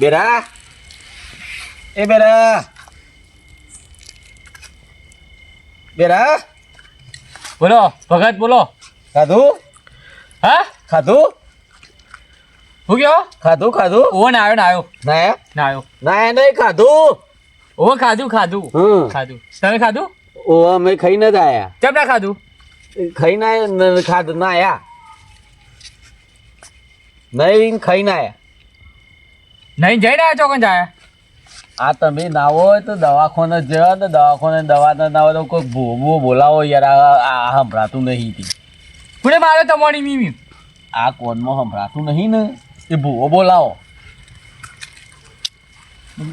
બેરા. એ બેરા. બેરા. બોલો ભગત બોલો. ખાધું? હા? ખાધું? હું ગયો ખાધું ખાધું? ઓ ના આવ્યો ના આવ્યો. ના ના આવ્યો. ના નહીં ખાધું. ઓ ખાધું ખાધું. હમ. ખાધું. તમે ખાધું? ઓ અમે ખાઈને જ આયા. કેમ ના ખાધું? ખાઈ ના ખાધું ના આયા. નહીં ખાઈને આયા. નહીં જઈને આવ્યો ચોકન જાય આ તમે ના હોય તો દવાખાને જ તો ને દવાખાને દવા ના ના હોય તો કોઈ ભૂવો બોલાવો યાર આ સંભળાતું નહીં તી. પૂરે મારે તમારી મીમી? આ કોનમાં સંભળાતું નહીં ને? એ ભૂવો બોલાવો.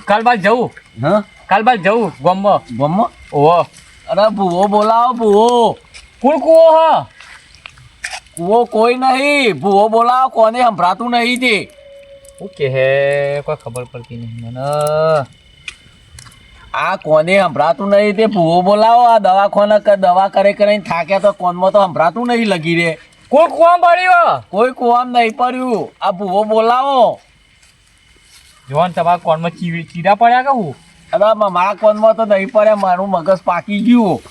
કાલ બાદ જવું. હા? કાલ બાદ જવું ગમમાં. ગમો ઓહો. અરે ભૂવો બોલાવો ભૂવો કુણ કુવો હ? કૂવો કોઈ નહીં ભૂવો બોલાવો કોને સંભળાતું નહીં તે. શું કે હે? કોઈ ખબર પડતી નહીં મને. આ કોને સંભળાતું નહીં? તે ભૂવો બોલાવો. આ દવાખાને ક- દવા કરે કરીને થાક્યા તો કોનમાં તો સંભળાતું નહીં લગી રે. કોઈ કુવામ પડ્યો? કોઈ કુવામ નહીં પડ્યું. આ ભૂવો બોલાવો. જોન તમારા કોનમાં ચીવી ચીરા પડ્યા કે હું? અરે મ- મારા કોનમાં તો નહીં પડ્યા. મારું મગજ પાકી ગયું.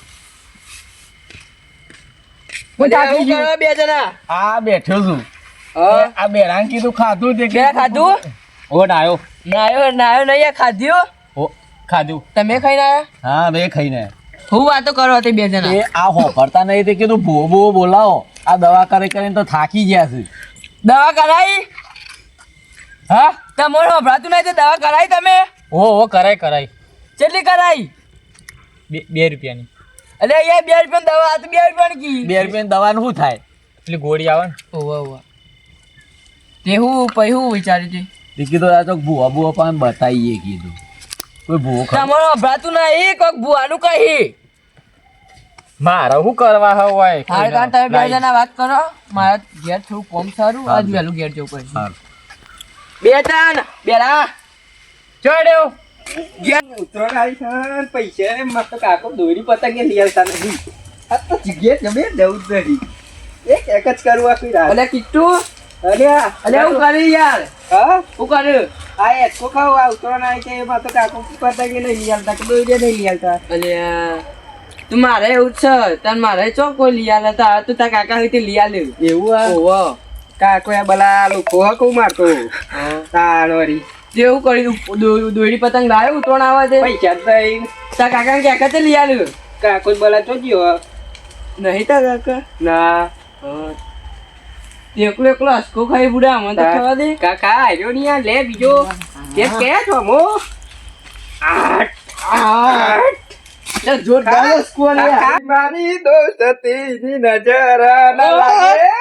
હું બે જણા. આ બેઠો છું. હા આ બેરાન કીધું ખાધું તે કે ખાધું? ઓ નાયો. નાયો નાયો નહીં ખાધ્યું. ઓ ખાધું. તમે ખાઈને આયા? હા મેં ખાઈને. હું વાતો કરો તે બે જણા. એ આ હોફરતા નહીં તે કીધું ભો ભો બોલાવો. આ દવા કરે કરીને તો થાકી ગયા છે. દવા કરાઈ? હા? તમારું સંભળાતું નહીં તો દવા કરાઈ તમે? ઓ ઓ કરાય કરાય કેટલી કરાઈ? બે બે રૂપિયાની. અરે અહીંયા બે રૂપિયા દવા બે રૂપિયાની કી બે રૂપિયાની દવાનું શું થાય? એટલે ગોળી આવે ને. ઓવા ઓવા. તે હું પછી હું વિચાર્યું છે તે કીધું આ તો ભૂવા ભૂવા પણ બતાવીએ કીધું. કોઈ ભૂવો તમારો અભરાતું ના નહીં કોઈક ભૂવાનું કહી. મારા હું કરવા હોય? હાલ કાન તમે બે જણા વાત કરો. મારા ઘેર થોડું કોમ સારું આજ વહેલું ઘેર જવું પડશે. બે ત્રણ બેલા. ચડ્યો ઉતરણ આવી છે ને પૈસા મસ્ત કાકો દોરી પતંગે લઈ આવતા નથી. આ તો જગ્યાએ જમે જવું જ નથી. એક એક જ કરવું આખી રાત. અરે આ- અલે હું કરી યાર. હા? હું કર્યું આ એસકો ખાવ આ ઉતરણ આવી છે એમાં તો કાકો પતંગે નહીં લઈ આવતા કે નહીં લઈ આવતા અલ્યા તું મારે એવું છે. તને મારે ચો કોઈ લઈ આલે તા તું તાર કાકા હતી લઈ આલ્યું એવું આ? ઓવો કાકો આ બલા લોકો હકું મારતો તાણ જેવું કરી એવું કર્યું દો- દોરી પતંગ લાવે ઉતરણ આવે તે પૈસા નહીં. તાર કાકા કે કાકા તે લઈ આલ્યું કાકો બલા તો ગયો. નહીં તા કાકા? ના. એકલો એકલો હસકો ખાઈ બુડા મને તો ખાવા દે. કાકા આવ્યો નહીં આ લે બીજો. કે કે છો મો? જોરદાર હસકો લે મારી દોસ્તીની નજર ન લાગે.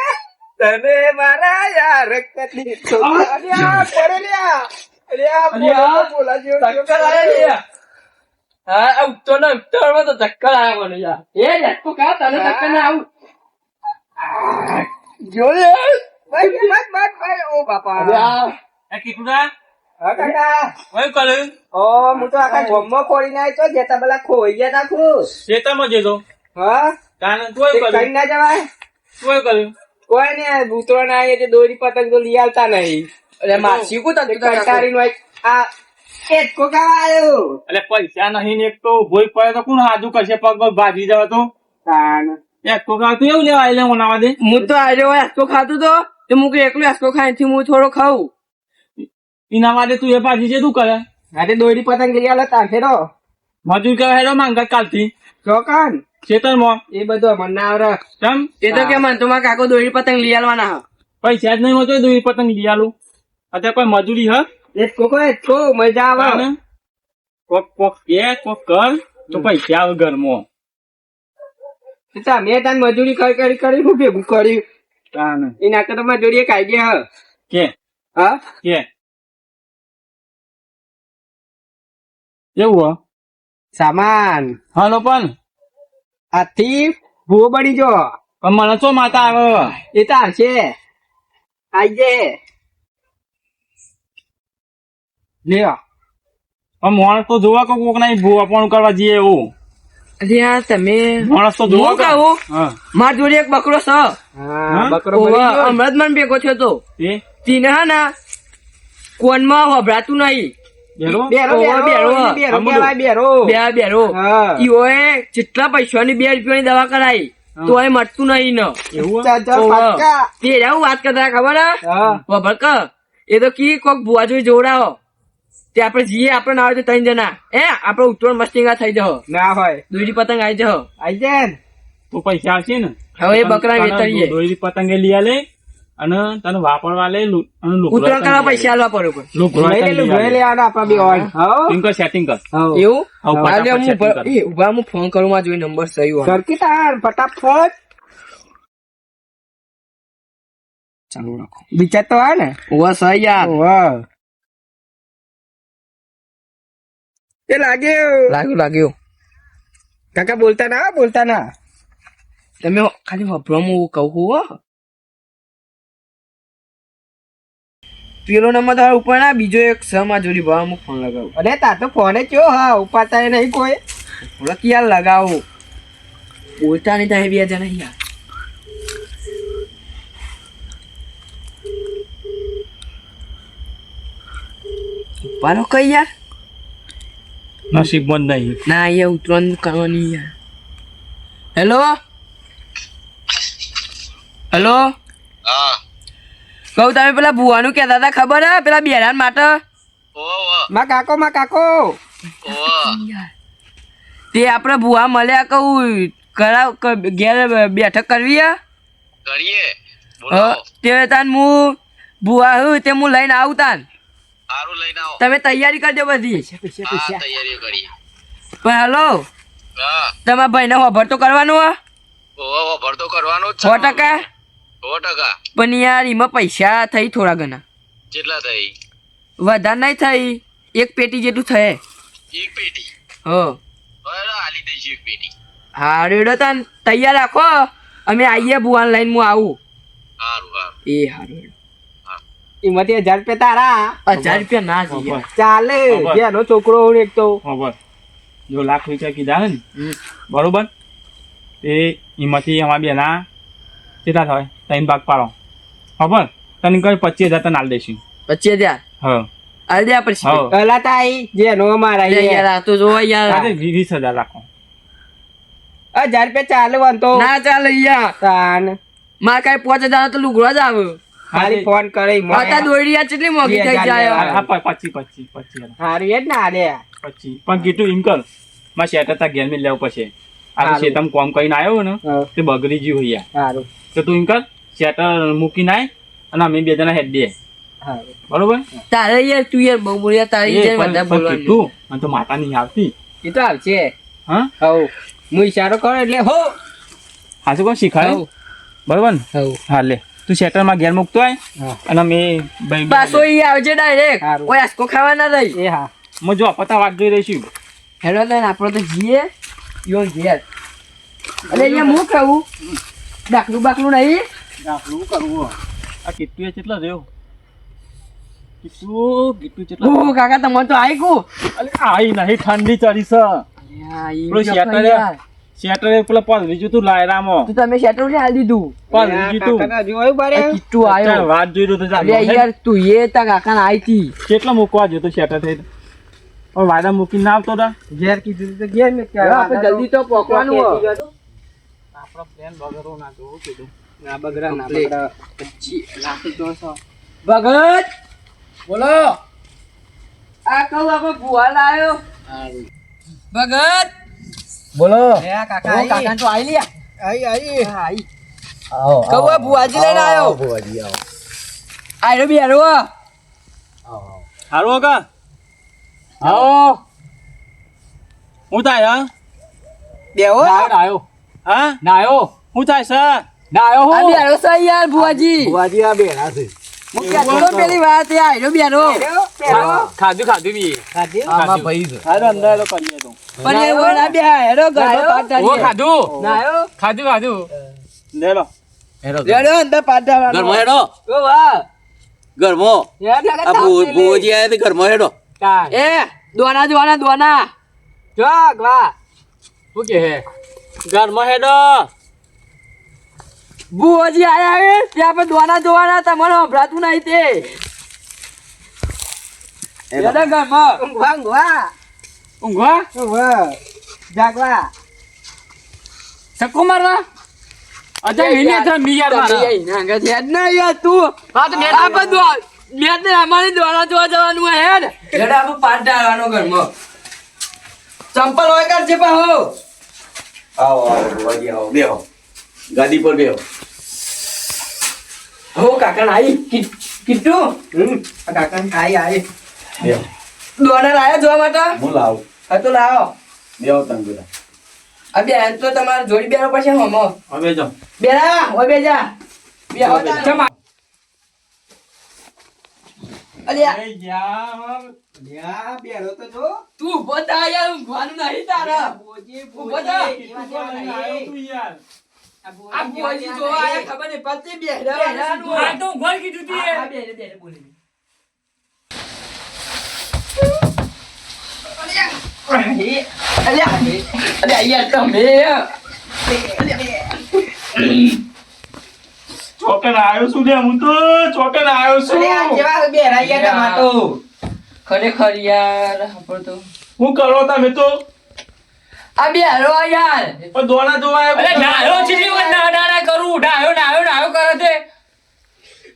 તને મારા યાર કદી અલ્યા. અલ્યા અલ્યા, બોલા આયા. હા ઉત્તર ને તો મને યાર. એ ઝટકો કા તને ચક્કર ના આવું. જોયે ભાઈ મત મત ભાઈ ઓ બાપા. એ કીધું હા કાકા. વયું કર્યું ઓ હું તો આખા ગોમમાં ખોડીને આવ્યો છો જેતા પેલા ખોઈ ગયા ખેતરમાં હા? કાન તે કઈ ના જવાય? કોઈ કર્યું કોઈ ને ભૂતરો ના આવીએ દોરી પતંગ તો લઈ આવતા નહીં. અલ્યા માસી કો એક આ એક આવ્યો એટલે પૈસા નહીં ને એક તો ભોય પડે તો કોણ હાજુ કરશે? પગ પગ ભાજી જવા તો? તાણ. એક તો તું એવું લેવા એટલે નાવા દે? હું તો આજે હસકો ખાતું તો તે હું એકલો હસકો ખાઈ થી હું થોડો ખાઉં. એના માટે તું એ પાછી છે તું કરે? અરે દોરી પતંગ લઈ આલો તાર રો મજૂર કરે હેડો માંગત કાલથી. ચોકાન? ખેતરમાં. એ બધું મને ના આવડે. કેમ એ તો કે મન તો મારા કાકો દોરી પતંગ લઈ આલવાના હા. પૈસા જ નહીં હોતો દોરી પતંગ લઈ આલું. અત્યારે કોઈ મજૂરી હ? એક કોકો એ કો મજા આવે. કોક કોક કે કોક કર તો પૈસા આવે ઘરમાં. તમે તાન મજૂરી કરી કરી કરી હું ભેગું કર્યું. તાને. એના કરતા મજૂરી એક આઈડિયા હ. કે? હા? કે? એવું હ? સામાન. હાલો પણ. આથી ભૂ બળી જો પણ મને શું માતા આવે? એ તો આવશે. આઈજે લે પણ માણસ તો જોવા કે કોક નહીં ભૂ પણ કરવા જઈએ એવું. અલ્યા તમે માણસ તો હું કહું? હા. જોડે એક બકરો છે. હમણાં ભેગો થયો તો. તીને હા ને કોનમાં હોભરાતું નહીં. બેરો? બેરો ઓહો, બેરો બેરો. એને બેરો અમુક. કહેવાય, બેરો. બે રૂપિયા ની ઈઓએ પૈસાની બે રૂપિયાની દવા કરાઈ તો એ મળતું નહીં ને. વાત કરતા ખબર વભર એ તો કી કોક ભુવા જોઈ જોવડાવો. તે આપણે જઈએ આપણે ના હોય તો ત્રણ જણા. એ આપણે ઉત્તરોણ મસ્તિંગા થઈ જહો. ના હોય. દોરી પતંગ આવી જહો. આવી જાય ને. તો પૈસા આવશે ને. હવે એ બકરા વેતરીએ. દોરી પતંગ લઈ આલે અને તને વાપરવા લે લુ- ઉત્તરાયણ કરવા પૈસા આલવા પડે પણ. લુગડા લઈ તને લેલું, લઈ લઈ આલે. લેવાના આપણા બે. પિંકર સેટિંગ કર. એવું? હવે આજે હું. એ, ઊભા હું ફોન કરું માં જોઈ નંબર સહી હોય. સરકી તાર, ફટાફટ. ચાલુ રાખો. વિચાર તો આવે ને. ઓવા સહી યાર. વાહ એ લાગ્યું. લાગ્યું લાગ્યું. કાકા બોલતા ના બોલતા ના. તમે ખાલી વપરામ કહું હો. પેલો નંબર તારા ઉપર ના બીજો એક સ માં જોડી ભાવ અમુક ફોન લગાવું. અરે તાર તો ફોને કયો હા ઉપાતા એ નહીં કોઈ. થોડા ક્યાં લગાવો. બોલતા નહીં થાય બે જણા યાર. ઉપાડો કઈ યાર. નસીબમાં જ નહીં. ના અહીંયા ઉતરવાનું કરવાની યાર. હેલો? હેલો? કહું તમે પેલા ભુવાનું કહેતા હતા ખબર હે? પેલા બેરાન માટે? માં કાકો માં કાકો. તે આપણે ભુવા મળ્યા કહું કરાવ ઘેર બેઠક કરવી હે? કરીએ. હ, તે તાન હું ભુવા હું તે હું લઈને આવું તાન. સારું લઈને આવો. તમે તૈયારી કરજો બધી. હા તૈયારીઓ કરી પણ હલો તમારા તમારા ભાઈને હોભર તો કરવાનું હા. હોભર તો કરવાનો જ સો ટકા? સો ટકા. પણ યાર એમાં પૈસા થઈ થોડા ઘણા. કેટલા થઈ? વધારે નહીં થઈ. એક પેટી જેટલું થાય. એક પેટી? હો. હાલી દઈશ એક પેટી. હા રેડો તન. તૈયાર રાખો. અમે આવીએ બુવાન લઈને હું આવું. સારું સારું એ હારું એમાંથી હજાર રૂપિયા તારા. હજાર રૂપિયા ના જઈએ ચાલે જેનો છોકરો હોય એક તો. જો લાખ રૂપિયા કીધા ને બરોબર? એ એમાંથી અમારા બેના કેટલા થાય? ત્રણ ભાગ પાડો. ખબર તને કઈ પચીસ હજાર તને આલ દેશું પચીસ હજાર? હા. હાલ દે પછી હા. પેલા તો આઈ જેનો અમારા લે યાર તો જો યાર. વીસ હજાર રાખો. હજાર રૂપિયા ચાલે વાંધો. ના ચાલે યાર. તાન. મારે કઈ પાંચ હજાર તો લુગડો જ આવે. ખાલી ફોન કરે માતા દોડિયા કેટલી મોંઘી થઈ જાય હા હા, પ- પચીસ પચીસ પચીસ હારી જ ને આલે પણ કીધું એમ કરમાં શેટર હતા ઘેર મેં લેવું પછી આ. શેતમ કોમ કરીને આવ્યો ને તે બગડી ગયું હોય યાર. તો તું એમ કર શેટર મૂકીને આય અને અમે બે જણા હેડ દે બરોબર? તારે યાર તું યાર બહુ બોલ્યા તારી યાર બધા બોલવાનું. કીધું અને તો માતા નહીં આવતી. એ તો આવશે. હા? હવ હું ઈશારો કરો એટલે હો હા શું કોણ શીખાય બરોબર ને? હવ હા લે. તું શેટરમાં ઘેર મૂકતો હોય અને અમે ભાઈ પાછો ઈ આવજે ડાયરેક્ટ. ઓય આસકો ખાવા ના દઈ એ હા. હું જો પતા વાત જોઈ રહીશું. હેલો ને આપણે તો જીએ યો ઘેર. અરે અહીંયા હું ખાવું? ડાકલું બાકલું નહીં? આ કીટુ એ કેટલા રહ્યો કેટલા કાકા તમારે તો આઈ ગયું. અરે આઈ નહીં ઠંડી ચડી છે. શેટર પેલા પલ બીજું તું લાયરામાં તું તમે શેટર ને હાલ દીધું. પલ આ બીજું તું કાકાના હજુ આવ્યું બારે? એ કીટુ ચાલ, વાત જોઈ રહ્યો તો અરે યાર તું એ તા કાકા આઈ થી કેટલા મૂકવા જોતો શેટર થઈ હવે વાડા મૂકી ના આવતો રા. ઘેર કીધું તો ઘેર મેં આપણે જલ્દી તો પોકવાનું હો. આપણો પ્લાન બગરો ના જોવું કીધું. ના બગરા ના બગરા પછી આપણે- બગડા ભગત બોલો. આ કહું આપણે ભુવા લાયો. ભગત બોલો. એ કાકા ઓ આઈ. કાકા તો આવી લ્યા આઈ આઈ. આઈ. આવો કહું ભુવાજી લઈને આવ્યો ભુવાજી આવો. આયરો બી આયરો હારો કા આવો. હું થાય હા? બેહો. આવ્યો હા? ના આવ્યો હું થાય સર? ના આવ્યો આ બી આયરો છે યાર ભુવાજી. ભુવાજી આ બેરા છે. હું પેલી વાત એ આયરો બી ખાધું ખાધું બી. આમાં ભાઈ છે. હારું અંદર કરીએ તો પણ એ ઓય બે આયરો ઘરમાં પાટ ડાળીએ. ખાધું? ખાધું હેરો રેડો અંદર પાટ ડાળવાનો. ઘરમાં હેડો ઓ વાહ. ઘરમાં? આ આયા તે ઘરમાં હેડો એ દોના દોના દોના. જોગ વાહ. શું કે હે? ઘરમાં હેડો ભુવાજી આયા હે? ત્યાં પર દોના જોવાના તમારે સંભળાતું નહીં તે. હેડો ઘરમાં ઊંઘવા ઊંઘવા. ઊંઘવા? ઊંઘવા. જાગવા. સકો મારવા? અચ્છા એને તો મિયાર મારા. હા તો મેં આ બધું મેં તો અમારી દ્વારા જોવા જવાનું હે હેડ. હેડ આપણે પાટ ડાળવાનો ઘરમાં. ચંપલ હોય કર છે પાહો. આવો આવો ભુવાજી આવો બેહો. ગાદી પર બેહો હો કાકા આઈ. કીટુ હમ. આ કાકાને ખાઈ આવી બેહો. દોડા આયા જોવા માટે? હું લાવ. હા તો લાવો. બેહો તમે બધા. આ બેન તો તમારે જોડી બેરો પડશે હમો હવે જો. બેરા હોય બેજા બે હોય જમા અલ્યા એ યાર લ્યા બેરો તો જો. તું બતા યાર ઊંઘવાનું નહીં તારા. બોજી ઊભો થા. તું કોણ લઈને આવ્યો તું યાર. આ ભુવાજી જોવા આયા ખબર નહીં પતિ બેહરાવાનું આ તો ઊંઘવાનું કીધું તી આ બેરે બેરે બોલી. અલ્યા અલ્યા યાર તમે ચોકન આવ્યો છું લે હું તો ચોકન આવ્યો છું. આ કેવા બેરા ગયા ટમાટો ખરેખર યાર આપણો તો. હું કરો તમે તો? આ બેરો યાર. પણ દોણા જોવા અરે નાયો ચીલી વખત ના ના ના કરું નાયો નાયો નાયો કરે છે.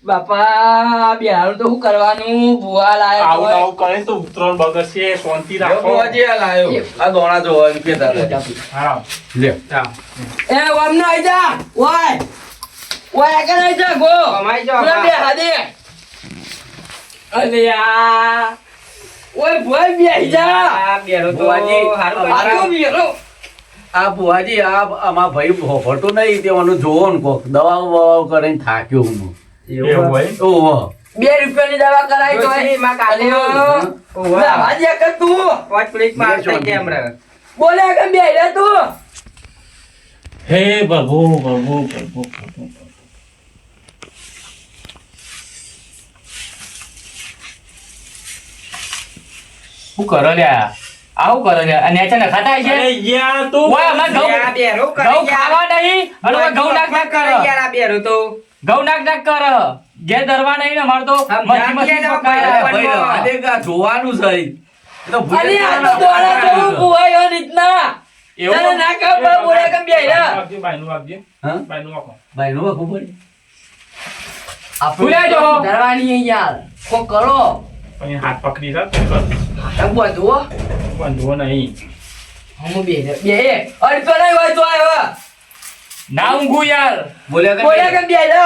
બાપા બેહારું તો શું કરવાનું? ભુવા લાયો આવું આવું કરે તો ઉતરણ બગડશે શાંતિ રાખો. ભુવાજી આ લાયો. આ દોણા જોવા એમ કહેતા હા. લે. એ ઓમ નો આઈ જા. ઓય ઓય આગળ આઈ જા ગો? કમાઈ જો બે હાદે અલે ઓય ભોય જા. આ બેરો તો હારું બેરો આ ભુવાજી આ આમાં ભાઈ હોફરતો નહીં તેવાનું જોવો ને કોક. દવાઓ બવાઓ કરીને થાક્યો હું. એવું હોય? ઓહો. બે રૂપિયાની દવા કરાઈ તો ડોશી, માં કાઢી અલ્યો. ઓવા. દવા દે કે તું. પાંચ મિનિટમાં આવશે કેમ બોલે કે બે રે તું. હે પ્રભુ પ્રભુ પ્રભુ પ્રભુ શું કરો લ્યા? આવું કરો લ્યા? અને નેચે નખાતા છે યાર તું ઓય અમાર ઘઉં આ બેરો કરે ઘઉં યાર. ખાવા નહીં અને ઓય ઘઉં નાક નાક કરે યાર આ બેરો તો. ઘઉં નાક નાક કર. જે દરવા નહીં ને અમાર તો મસ્તી મસ્તી પકાય. જોવાનું છે. તો ભૂલે આ તો દોરા જોવું પુવાયો રીતના. એવું? તને ના ખબર બોલે કે બે રે બાયનું આપજે, આપજે. હા? બાયનું આપો. ભાઈ નો ખબર ભૂલ્યા જો. ધરવાની યાર. કો કરો. પછી હાથ પકડી રાખ, તો કર. આ બધું બંધવો નહીં હું બે બે અડતો નહીં હોય તો આવ્યો ના ઊંઘું યાર બોલ્યા કે બોલ્યા કે બે રે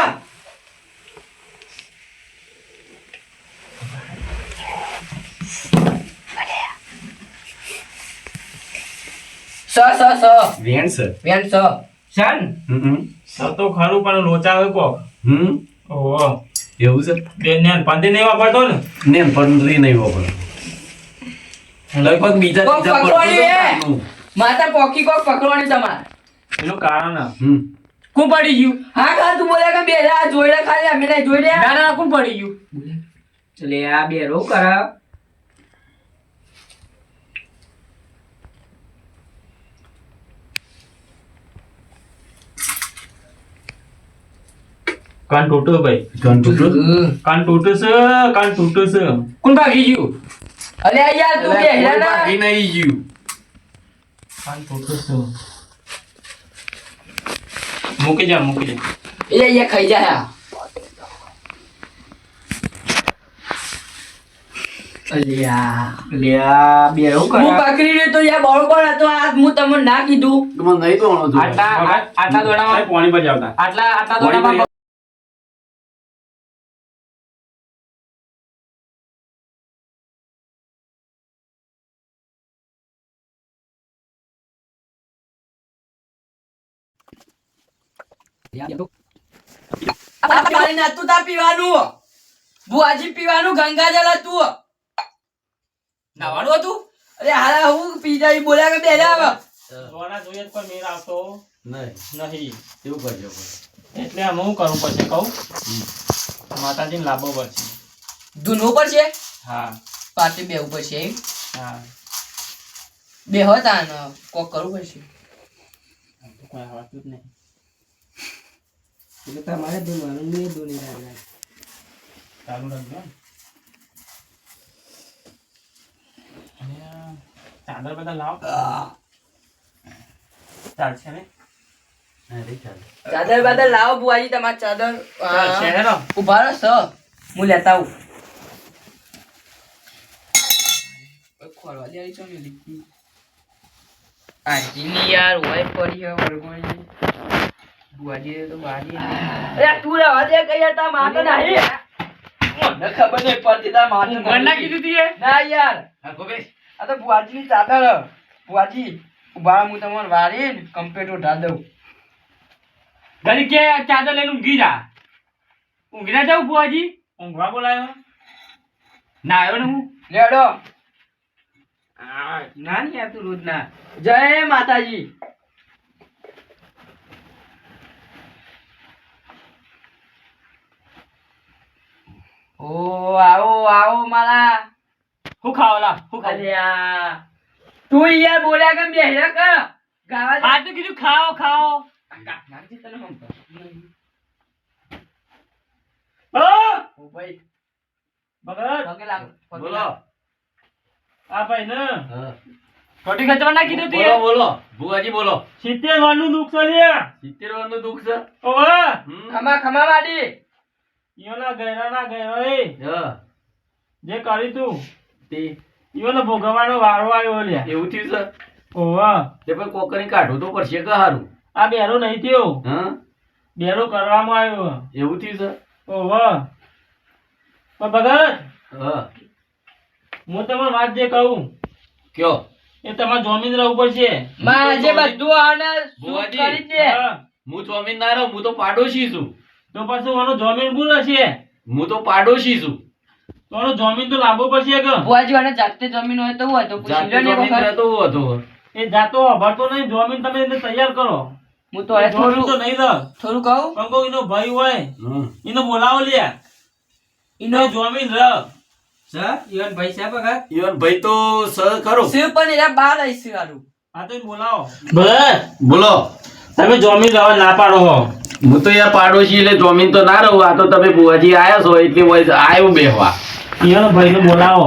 સ સ સ વેણ સ સન હમ સર તો ખરું પણ લોચા હોય કોક હમ ઓહો એવું છે? બે ને પંદે નહીં વાપરતો ને? ને પંદરી નહીં વાપરતો. લગભગ બીજા કોક ત્રીજા. હતું. માતા પોકી કોક પકડવાની તમારે. એનું કારણ આ. હમ. કોણ પડી ગયું? હા કા તું બોલ્યા કે બે જોઈડા ખાલી અમે જોઈડા ના ના કોણ પડી ગયું? એટલે આ બેરો કરે કાન તૂટ્યો ભાઈ. કાન તૂટ્યું? કાન તૂટ્યું છે કાન તૂટ્યું છે. કોણ ભાગી ગયું? અલે આ યાર તું કે હેલા. બાકી નહીં ગયું? કાન તૂટ્યું છે. મૂકી જા મૂકી જા. એ એ ખાઈ જા અલિયા આ હું કરે પકડી તો યાર બરોબર હતો. આ હું તમને ના કીધું. તમને નહીં તો આટલા આટલા દોડામાં પાણી પર આટલા આટલા દોડામાં એટલે આમ હું. કરવું પડશે કહું માતાજીને લાભો પડશે ધૂનવું પડશે હા પાર્ટી બેવું પડશે હા બે હતા કોક કરવું પડશે કોઈ આવતું જ નહીં એટલે તમારે ધોવાનું મેં ધૂની રાખવાનું. ચાલુ રાખજો. ચાદર બધા લાવો. ચાલશે ને? ચાદર બાદર લાવો બુઆજી તમારી ચાદર ઊભા રહો સ હું લેતા આવું. ખોરવા દે આવી છો ને લીધી આજીની યાર હોય પડી હે વળગોળી બુઆજી તો બાજી અરે તું રહેવા દે કઈ હતા માતો નહીં. મને ખબર નહીં પડતી તા માતો કોણ કીધું તીએ ના યાર. આ તો બુઆજીની ચાદર. બુઆજી ઊભા હું તમને વાળીને કમ્પ્યુટર ઉઠા દઉં. ઘડી કે ચાદર લઈને ઊંઘી જા. ઊંઘી ના જાવ બુઆજી ઊંઘવા બોલાયો? ના આવ્યો ને હું. લેડો. આ, ના નહીં તું રોજ ના જય માતાજી. ઓ આવો આવો મારા હું ખાવ લા હું ખાવ અલ્યા તું યાર બોલ્યા કેમ બેહ્યા કર ગાવા. આ તો કીધું ખાઓ ખાઓ. નાખજે તને મમતા. ઓ ઓ ભાઈ ભગત. પગે લાગ બોલો. આ ભાઈ ને. હા. ખોટી ખચવા ના કીધું બોલો બોલો. ભુવાજી બોલો. સિત્તેર વાનું દુઃખ છે લ્યા. સિત્તેર વર્ષનું દુઃખ છે? ઓવે? ખમા ખમા વાડી. ઈયોના ગયરા ના ગયરો એ. જે કરી તું. તે. ઈયોને ભોગવવાનો વારો આવ્યો લ્યા. એવું થયું છે? ઓવા તે પણ કોકરી કાઢો તો પડશે કે હારું? આ બેરો નહીં થયો. હા? બેરો કરવામાં આવ્યો. એવું થયું છે? ઓવા પણ ભગત હા. હું તમને વાત જે કહું. કયો? એ તમારે જોમીન રહેવું પડશે. મારે જે બધું આને શું કરી દે હું જોમીન ના રહું હું તો પાડોશી છું. તો પછી ઓનો જમીન બોલ હશે હું તો પાડોશી છું. તો ઓનો જમીન તો લાંબો પડશે કે? બુઆજી અને જાતે જમીન હોય તો હોય તો પૂછી લો ને વખત. હતો એ જાતો અભરતો નહીં જમીન તમે એને તૈયાર કરો. હું તો થોડું તો નહીં રહે થોડું કહું? કંકો એનો ભાઈ હોય એનો બોલાવો લે. એનો જમીન રહ ઈવન સાહેબ પગાર ઈવન ભાઈ તો સર કરો શિવ પણ એના બાર આવીશું આ તો બોલાવો. બસ. બોલો. તમે જમીન રહેવા ના પાડો હો તો યાર પાડોશી એટલે ચોમીન તો ના રહું. આ તો તમે બુવાજી આયા છો એટલે આવ્યો બેહવા. એનો ભાઈને બોલાવો.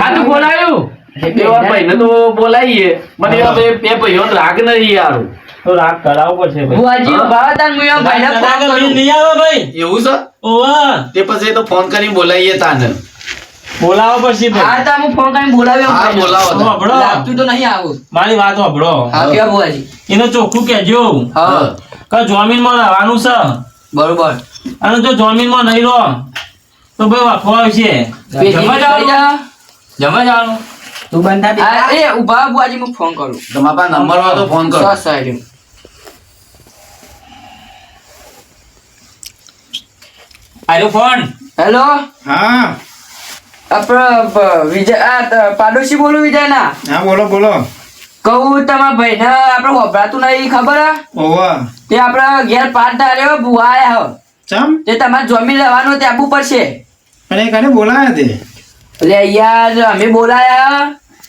હા તું બોલાયું? એવા ભાઈને તો બોલાઈએ. મને એવા બે બે ભાઈઓ રાગ નહીં યાર. તો રાગ કરાવવો પડશે ભાઈ. બુઆજી હા? ઊભા હતા ને હું એમ ભાઈને ફોન કરું. નહીં આવે ભાઈ. એવું છે? ઓવા. તે પછી તો ફોન કરીને બોલાવીએ તાને. બોલાવો પછી ભાઈ. હા તો હું ફોન કરીને બોલાવ્યો હા બોલાવો તો. તાને. હંભળો. લાગતું તો નહીં આવું. મારી વાત સાંભળો હા કે બુઆજી એનો ચોખ્ખું કહેજો. હા. કે જમીનમાં રહેવાનું છે. બરોબર. અને જો જમીનમાં નહીં રહો તો ભાઈ વાફો આવશે. જમવા જવાનું? જમવા જવાનું? તું બંધા હા, એ ઊભા બુઆજી હું ફોન કરું. તમારા પાસે નંબર હોય તો ફોન કરો. સાહેબ હેલો ફોન? હેલો? હા. આપણે વિજય આ પાડોશી બોલું વિજયના. હા બોલો બોલો. કહું તમારા ભાઈને આપડે વપરાતું નહીં ખબર? તે આપણે ઘેર પાટ ધાર્યો ભૂવા આયા હો. ચમ? તે તમારે જમીન લેવાનું તે આપવું પડશે. અને કને બોલાયા તે? એટલે યાર અમે બોલાયા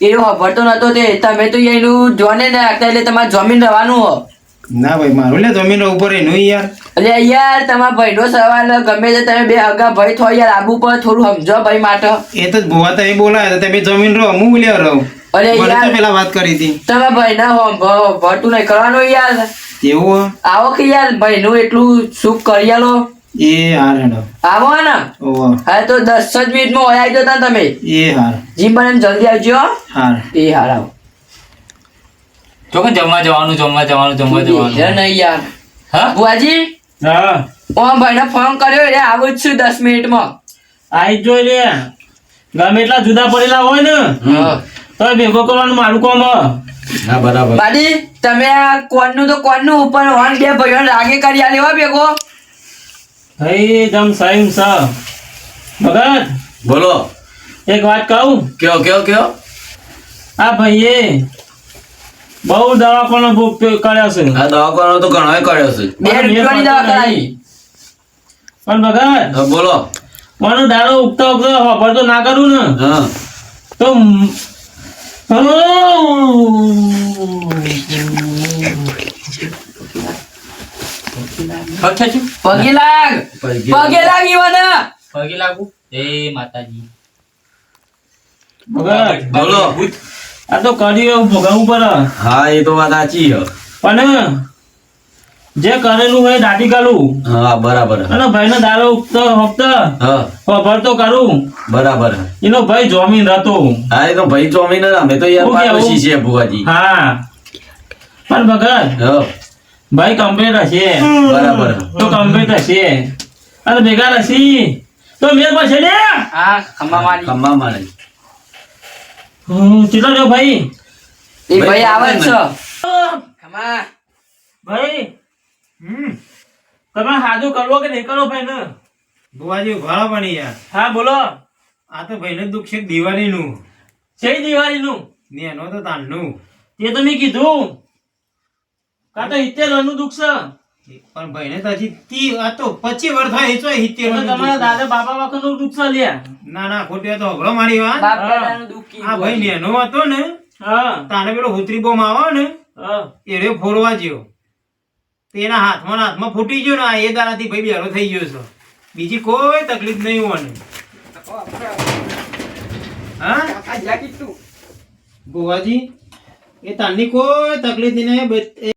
એ ખબર તો નતો તે. તમે તો એનું જોને ને રાખતા એટલે તમારે જમીન રહેવાનું હો. ના ભાઈ મારું લે જમીન ઉપર એનું યાર. એટલે યાર તમારા ભાઈનો સવાલ ગમે તે તમે બે હગા ભાઈ થો યાર આબુ પર થોડું સમજો ભાઈ માટે. એ તો ભુવા તમે બોલાયા તમે જમીન રહો હું બોલ્યા રહું. અરે યાર પેલા વાત કરી હતી. તમે ભાઈના હોમ ભ- ભરતું નહીં કરવાનો યાર. એવું આવો કે યાર ભાઈનું એટલું સુખ કરી આલો. એ હાર હેડો. આવો ને. હા તો દસ જ મિનિટમાં હોય આવી જતા તમે. એ હાર. જીમ બને જલ્દી આવજો હાર. એ હાર આવો. તો કે જમવા જવાનું જમવા જવાનું જમવા એ જવાનું. નહીં યાર. હા? બુઆજી? હા. ભાઈ ને ફોન કર્યો રે આવું જ છું દસ મિનિટમાં. આઈ જ જોઈ લે. ગમે એટલા જુદા પડેલા હોય ને. હા. તો ભેગો કરવાનું મારું કોમ હ. હા બરાબર. બાડી તમે આ કોનનું તો કોનનું ઉપર હોન બે ભાઈઓ રાગે કરી આ લેવા ભેગો. ભાઈ જમ સાઈમ સ. ભગત બોલો. એક વાત કહું? કયો કયો કયો? આ ભાઈએ બહુ દવાખાનો ભોગ કર્યો છે. આ દવાખાનો તો ઘણો કર્યો છે. બે રૂપિયાની દવા કરાવી. પણ ભગત બોલો. મને દાડો ઉગતો ઉગતો ખબર તો ના કરું ને. હા. પગે લાગ પગે લાગ ઈવને ભગત બોલો. આ તો કરી ભોગાવું પડે. હા એ તો વાત સાચી પણ જે કરેલું હોય દાટી કાલું હા બરાબર અને ભાઈનો દારો ઉગતો હપ્તો. ખબર તો કરું. બરાબર એનો ભાઈ જોમીન હતો. હા એ તો ભાઈ ચોમીન જ અમે તો યાર પાડોશી છે ભુવાજી. હા. પણ ભગત ભાઈ કમ્પ્લીટ હશે. બરાબર તો કમ્પ્લીટ હશે. અને ભેગા રસી. તો મેર છે ને? હા ખમા મારી. ખમ્મા મારે. ચીલો જો ભાઈ? એ ભાઈ આવે છે. ખમા ભાઈ તમે હાજુ કરવો કે નહીં કરો ભાઈ ને ભુવાજી ઘણા પણ યાર. હા બોલો. આ તો ભાઈને દુઃખ છે દિવાળીનું. છે દિવાળીનું? ને એનો તો તાંડનું તે તો મેં કીધું. કા તો ઇત્તેર રનનું દુઃખ છે? પણ ભાઈને તો હજી તી આ તો પચી વર્ષ થાય એ સિત્તેર તો વર્ષનું તમારા દાદા બાપા વાખરનું દુઃખ છે લ્યા. ના ના ખોટી તો હગડો મારી વાત. આ ભાઈ નેનો હતો ને હા. તાને પેલો હુતરી બોમ આવો ને હા. એ રે ફોરવા જ્યો તો એના હાથમાં હાથમાં ફૂટી ગયો ને એ દાડાથી ભાઈ બેરો થઈ ગયો છે. બીજી કોઈ તકલીફ નહીં હોવાની. હા? બુવાજી એ તારની કોઈ તકલીફ નહીં